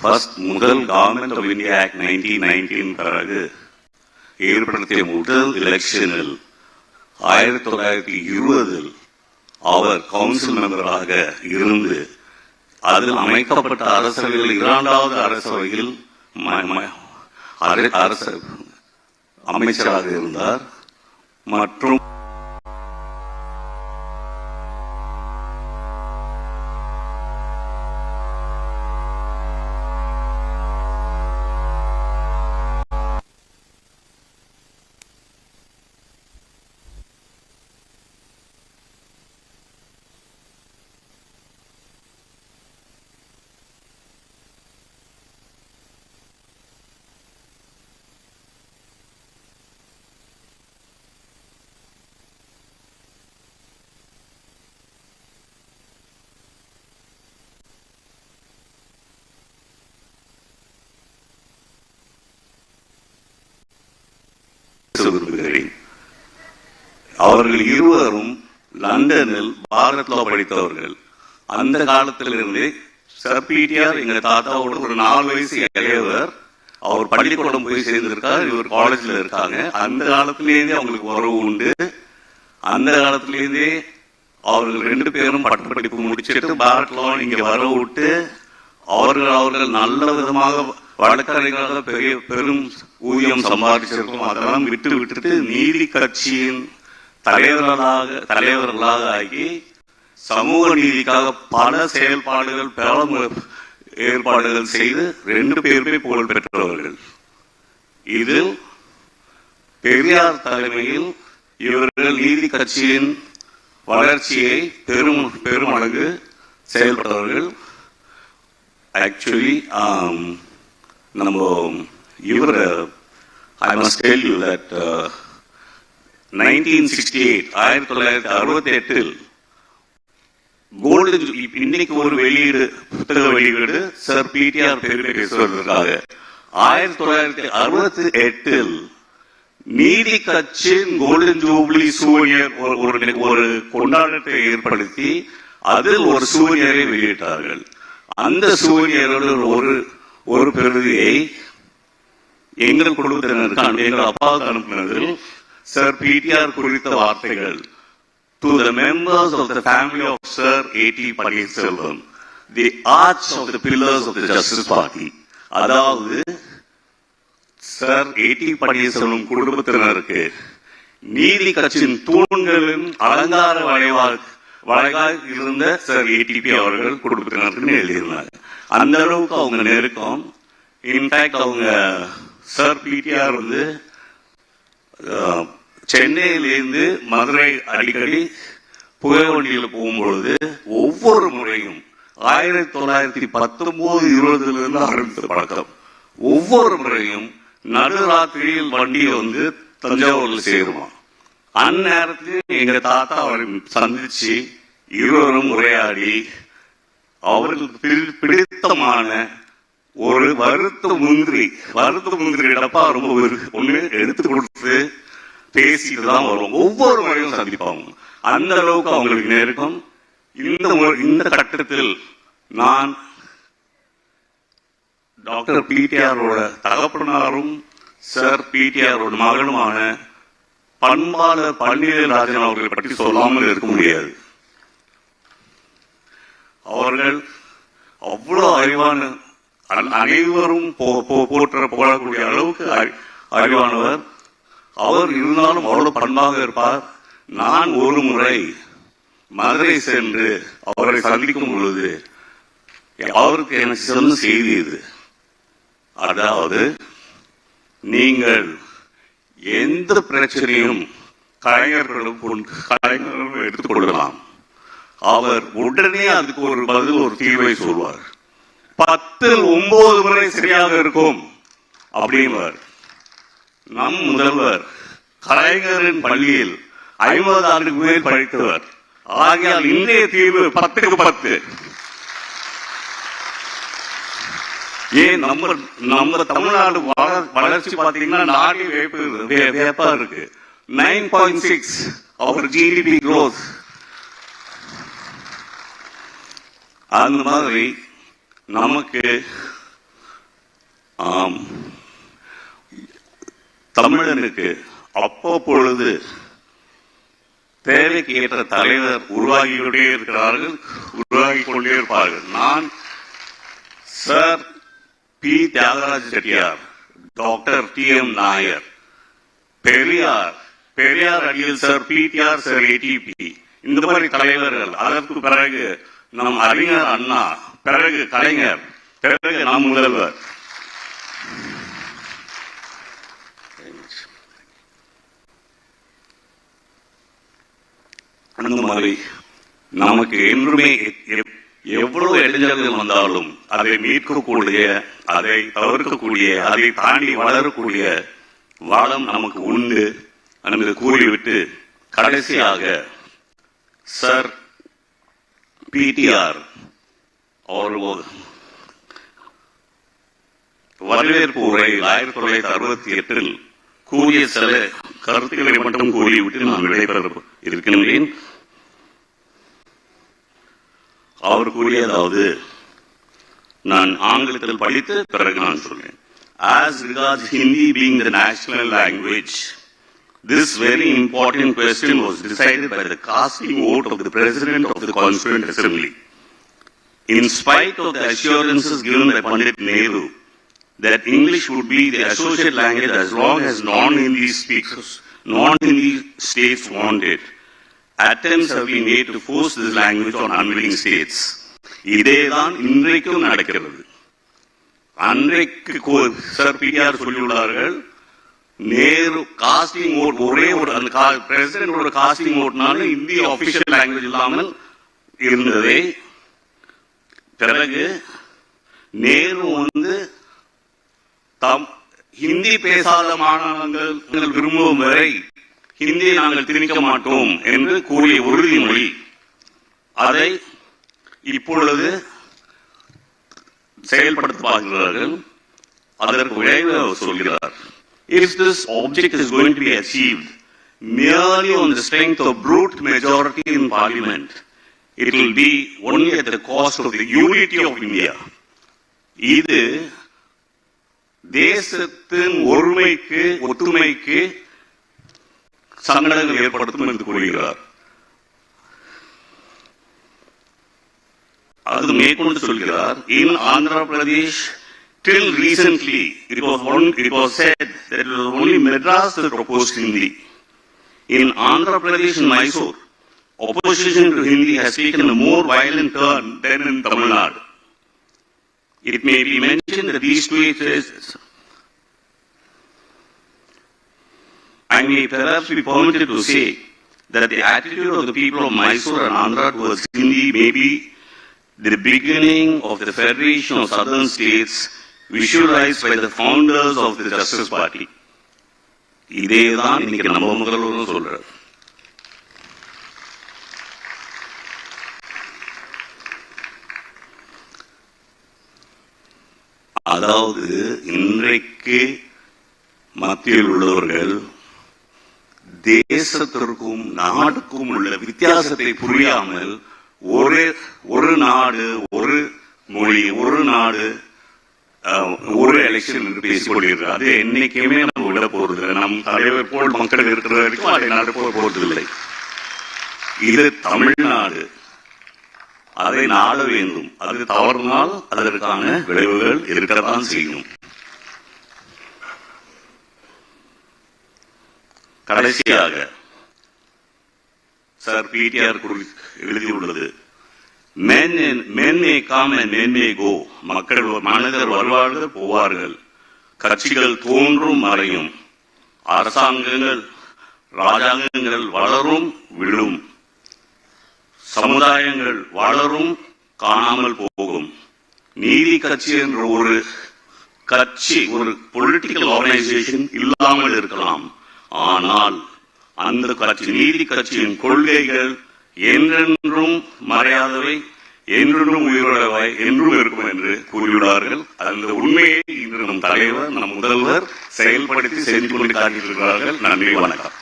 First முதல் government of India act nineteen nineteen பிறகு ஏற்படுத்திய முதல் எலெக்ஷனில் ஆயிரத்தி தொள்ளாயிரத்தி இருபதில் அவர் கவுன்சில் மெம்பராக இருந்து அதில் அமைக்கப்பட்ட அரசவையில் இரண்டாவது அரசவையில் ம- அரச அமைச்சராக இருந்தார். மற்றும் அவர்கள் இருவரும் லண்டனில் பாரத் படித்தவர்கள். அந்த காலத்திலிருந்து சர் பிடிஆர் எங்க தாத்தாவோட ஒரு நாலு வயசு இளையவர் அவர் பள்ளிக்கூடம் போய் சேர்ந்திருக்கார் இவர் காலேஜ்ல இருக்காங்க. அந்த காலத்திலேருந்தே அவங்களுக்கு உறவு உண்டு. அந்த காலத்திலேருந்தே அவர்கள் ரெண்டு பேரும் பட்டப்படிப்பு முடிச்சிட்டு பாரத் இங்கே இங்க வர விட்டு அவர்கள் அவர்கள் நல்ல விதமாக வழக்கறிஞர்களாக பெரிய பெரும் ஊதியம் சம்பாதிச்சிருக்கோம். அதெல்லாம் விட்டு விட்டுட்டு நீதி கட்சியின் தலைவர்களாக தலைவர்களாக ஆகி சமூக நீதிக்காக பல செயல்பாடுகள் பல ஏற்பாடுகள் செய்து ரெண்டு பேருமே புகழ் பெற்றவர்கள். இதில் பெரியார் தலைமையில் இவர்கள் நீதி கட்சியின் வளர்ச்சியை பெரும் பெருமளவு செயல்பட்டவர்கள். ஆக்சுவலி um, நம்ம இவர் I must tell you that nineteen sixty eight ஆயிரத்தி தொள்ளாயிரத்தி அறுபத்தி எட்டில் இன்னைக்கு ஒரு வெளியீடு புத்தக வெளியீடு சார் பிடிஆர் பெருமை பேசுவதற்காக ஆயிரத்தி தொள்ளாயிரத்தி அறுபத்தி எட்டில் நீதி கட்சியின் கோல்டன் ஜூப்ளி சூனியர் ஒரு ஒரு- கொண்டாட்டத்தை ஏற்படுத்தி அதில் ஒரு சூனியரை வெளியிட்டார்கள். அந்த சூனியரோட ஒரு ஒரு பிரதியை எங்கள் குடும்பத்தினருக்கு எங்கள் அப்பாவுக்கு அனுப்பினதில் சார் பிடிஆர் குறித்த வார்த்தைகள் to the members of the family of Sir A.T. Paneerselvam, the arch of the pillars of the Justice Party. அதாவது சார் ஏடி பன்னீர்செல்வம் குடும்பத்தினருக்கு நீதி கட்சியின் தூண்களின் அலங்கார வளைவால் வழக்காக இருந்த சார் ஏடிபி அவர்கள் குடும்பத்தினருக்கு எழுதியிருந்தாங்க அந்த அளவுக்கு அவங்க நெருக்கம் இன்ஃபேக்ட் அவங்க சார் பிடிஆர் வந்து சென்னையிலிருந்து மதுரை அடிக்கடி புகை வண்டியில் போகும்பொழுது ஒவ்வொரு முறையும் ஆயிரத்தி தொள்ளாயிரத்தி பத்தொன்பது இருபதுலேருந்து ஆரம்பித்த பழக்கம். ஒவ்வொரு முறையும் நடுராத்திரியில் வண்டி வந்து தஞ்சாவூர்ல சேருமா அந்நேரத்தில் எங்க தாத்தா அவரை சந்திச்சு இருவரும் உரையாடி அவர்களுக்கு பிடித்தமான ஒரு வறுத்த முந்திரி வறுத்த முந்திரி டப்பா ரொம்ப ஒண்ணு எடுத்து கொடுத்து பேசிட்டு தான் வரும் ஒவ்வொரு முறையும் சந்திப்பாங்க அந்த அளவுக்கு அவங்களுக்கு நெருக்கம். இந்த இந்த கட்டத்தில் நான் டாக்டர் பிடிஆரோட தகப்பனாரும் சார் பிடிஆரோட மகனுமான பண்பாளர் பன்னீர் அவர்களை பற்றி சொல்லாமல் இருக்க முடியாது. அவர்கள் அவ்வளவு அறிவான அனைவரும் போ- போ- போற்ற போடக்கூடிய அளவுக்கு அறிவானவர். அவர் இருந்தாலும் அவ்வளவு பண்பாக இருப்பார். நான் ஒரு முறை மதுரை சென்று அவரை சந்திக்கும் பொழுது அவருக்கு எனக்கு சொன்ன செய்தி இது. அதாவது நீங்கள் எந்த பிரச்சனையும் கலைஞர்களும் கொண்டு- கலைஞர்களும் எடுத்துக்கொள்ளலாம் அவர் உடனே அதுக்கு ஒரு பதில் ஒரு தீர்வை சொல்வார். பத்தில் ஒன்பது முறை சரியாக இருக்கும். அப்படின்வார் நம் முதல்வர் கலைஞரின் பள்ளியில் ஐம்பது ஆண்டுக்கு மேல் படித்தவர். ஆகையால் இன்றைய தீர்வு பத்துக்கு பத்து. ஏன் நம்ம நம்ம தமிழ்நாடு வளர்ச்சி பார்த்தீங்கன்னா நாடே வே- வேப்பா இருக்கு. நைன் பாயிண்ட் சிக்ஸ் அவர் ஜிடிபி க்ரோத் அந்த மாதிரி நமக்கு ஆம் தமிழனுக்கு பொழுது தேவைக்கு ஏற்ற தலைவர் உருவாகிக்கொண்டே இருக்கிறார்கள் உருவாகி கொண்டே இருப்பார்கள். நான் sir P. Thiyagaraja Chettiar doctor T. M. Nair Periyar Periyar அடியில் சார் பிடிஆர் சார் ஏடிபி இந்த மாதிரி தலைவர்கள். அதற்கு பிறகு நம் அறிஞர் அண்ணா பிறகு கலைஞர் பிறகு நாம் முதல்வர். அந்த மாதிரி நமக்கு என்றுமே எ- எவ்வளவு இளைஞர்கள் வந்தாலும் அதை மீட்கக்கூடிய அதை தவிர்க்கக்கூடிய அதை தாண்டி வளரக்கூடிய வாழம் நமக்கு உண்டு என்று கூறிவிட்டு கடைசியாக சார் பிடிஆர் அவர் ஒரு வரவேற்பு உரையில் ஆயிரத்தி தொள்ளாயிரத்தி அறுபத்தி எட்டில் கூறிய சில கருத்துக்களை மட்டும் கூறிவிட்டு நான் விடைபெற இருக்கின்றேன் அவர் கூறியதாவது நான் ஆங்கிலத்தில் படித்து பிறகு நான் சொல்றேன் As regards Hindi being the national language, this very important question was decided by the casting vote of the President of the Constituent Assembly. In spite of the assurances given by Pandit Nehru that English would be the associate language as long as non-Hindi speakers, non-Hindi states want it, attempts have been made to force this language on unwilling states. இதேதான் இன்றைக்கும் நடக்கிறது அன்றைக்கு sir PTR சொல்லியுள்ளார்கள் Nehru casting vote ஒரே ஒரு அந்த பிரசிடென்டோட costing ஓட்னால இந்திய official language இல்லாமல் இருந்ததை பிறகு நேரு வந்து தம் ஹிந்தி பேசாத மாணவர்கள் விரும்பும் வரை ஹிந்தியை நாங்கள் திணிக்க மாட்டோம் என்று கூறிய உறுதிமொழி. அதை இப்பொழுது செயல்படுத்த பார்க்கிறார்கள் அதற்கு விளைவு சொல்கிறார். If this object is going to be achieved merely on the strength of brute majority in parliament, it will be only at the cost of the unity of India. இது தேசத்தின் ஒருமைக்கு ஒற்றுமைக்கு சங்கடங்கள் ஏற்படுத்தும் என்று கூறுகிறார் அது மேற்கொண்டு சொல்கிறார் in Andhra Pradesh till recently it was one it was said that it was only Madras that proposed Hindi in Andhra Pradesh in Mysore opposition to hindi has taken a more violent turn than in tamil nadu it may be mentioned that these two cases I may perhaps be permitted to say that the attitude of the people of Mysore and Andhra towards Hindi may be the beginning of the Federation of Southern States visualized by the founders of the Justice Party. இதேதான் இன்னைக்கு நம்ம முதல்வரும் சொல்றார் அதாவது இன்றைக்கு மத்தியில் உள்ளவர்கள் தேசத்திற்கும் நாட்டுக்கும் உள்ள வித்தியாசத்தை புரியாமல் ஒரு ஒரு நாடு ஒரு மொழி ஒரு நாடு ஒரு எலெக்ஷன் என்று பேசிக் அது என்னைக்குமே நம்ம விட போறதில்லை. நம் தலைவர் போல் மக்கள் இருக்கிற வரைக்கும் அதை நடப்ப போறதில்லை. இது தமிழ்நாடு. அதை நாட வேண்டும். அது தவறுனால் அதற்கான விளைவுகள் இருக்கத்தான் செய்யும். கடைசியாக சார் பிடிஆர் எழுதியுள்ளது. மேன்மை and- மேன்மை கோ. மக்கள் மனிதர் வருவார்கள் போவார்கள். கட்சிகள் தோன்றும் மறையும். அரசாங்கங்கள் ராஜாங்கங்கள் வளரும் விழும். சமுதாயங்கள் வளரும் காணாமல் போகும். நீதி கட்சி என்ற ஒரு கட்சி ஒரு பொலிட்டிக்கல் ஆர்கனைசேஷன் இல்லாமல் இருக்கலாம். ஆனால் அந்த கட்சி நீதி கட்சியின் கொள்கைகள் என்றென்றும் மறையாதவை என்றென்றும் உயிரோடவை என்றும் இருக்கும் என்று கூறியுள்ளார்கள். அந்த உண்மையை இன்று நம் தலைவர் நம் முதல்வர் செயல்படுத்தி செஞ்சு கொண்டு காட்டியிருக்கிறார்கள் நன்றி வணக்கம்.